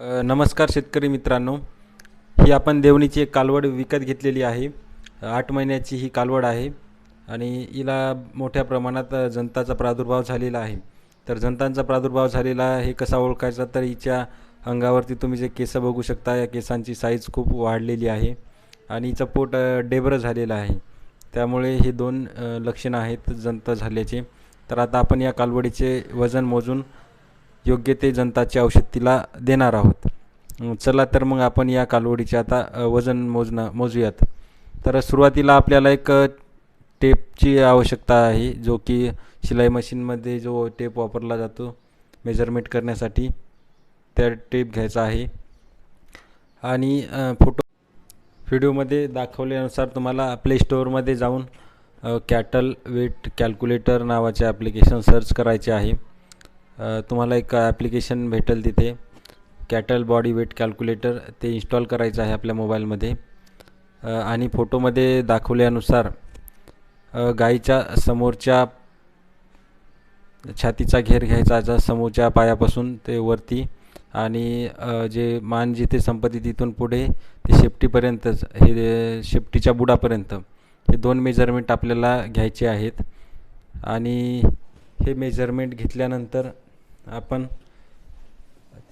नमस्कार शेतकरी मित्रांनो. ही आपण देवणीची एक कालवड विकत घेतलेली आहे. आठ महिन्याची ही कालवड आहे आणि हिला मोठ्या प्रमाणात जनताचा प्रादुर्भाव झालेला आहे. तर जनतांचा प्रादुर्भाव झालेला हे कसा ओळखायचा तर हिच्या अंगावरती तुम्ही जे केस बघू शकता या केसांची साईज खूप वाढलेली आहे आणि हिचं पोट डेबरं झालेलं आहे. त्यामुळे हे दोन लक्षणं आहेत जनता झाल्याचे. तर आता आपण या कालवडीचे वजन मोजून योग्य ते जनताची औषध तिला देणार आहोत. चला तर मग आपण या कालवडीचे आता वजन मोजणं मोजूयात. तर सुरुवातीला आपल्याला एक टेपची आवश्यकता आहे जो की शिलाई मशीनमध्ये जो टेप वापरला जातो मेजरमेंट करण्यासाठी त्या टेप घ्यायचा आहे. आणि फोटो व्हिडिओमध्ये दाखवल्यानुसार तुम्हाला प्ले स्टोअरमध्ये जाऊन कॅटल वेट कॅल्क्युलेटर नावाचे ॲप्लिकेशन सर्च करायचे आहे. तुम्हाला एक ॲप्लिकेशन भेटेल तिथे. कॅटल बॉडी वेट कॅल्क्युलेटर ते इन्स्टॉल करायचं आहे आपल्या मोबाईलमध्ये आणि फोटोमध्ये दाखवल्यानुसार गाईच्या समोरच्या छातीचा घेर घ्यायचा समोरच्या पायापासून ते वरती आणि जे मान जिथे संपत्ती तिथून पुढे ते शेपटीपर्यंतच हे शेपटीच्या बुडापर्यंत हे दोन मेजरमेंट आपल्याला घ्यायचे आहेत. आणि हे मेजरमेंट घेतल्यानंतर आपण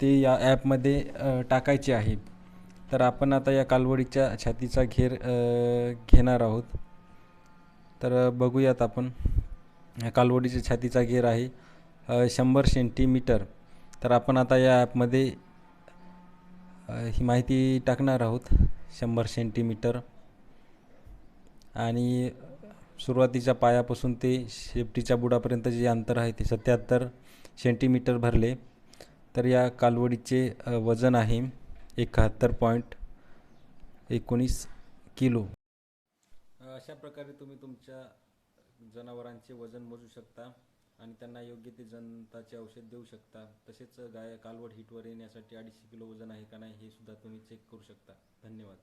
ते या ॲपमध्ये टाकायचे आहे तर आपण आता या कालवडीच्या छातीचा घेर घेणार आहोत. तर बघूयात आपण. या कालवडीच्या छातीचा घेर आहे शंभर सेंटीमीटर. तर आपण आता या ॲपमध्ये ही माहिती टाकणार आहोत शंभर सेंटीमीटर. आणि सुरुवातीच्या पायापासून ते शेपटीच्या बुडापर्यंत जे अंतर आहे ते सत्याहत्तर. सेंटीमीटर भरले तर या कालवडीचे वजन आहे एकाहत्तर पॉईंट एकोणीस किलो. अशा प्रकारे तुम्ही तुमच्या जनावरांचे वजन मोजू शकता आणि त्यांना योग्य ते जंताचे औषध देऊ शकता. तसेच गाय कालवड हिटवर येण्यासाठी अडीचशे किलो वजन आहे का नाही हे सुद्धा तुम्ही चेक करू शकता. धन्यवाद.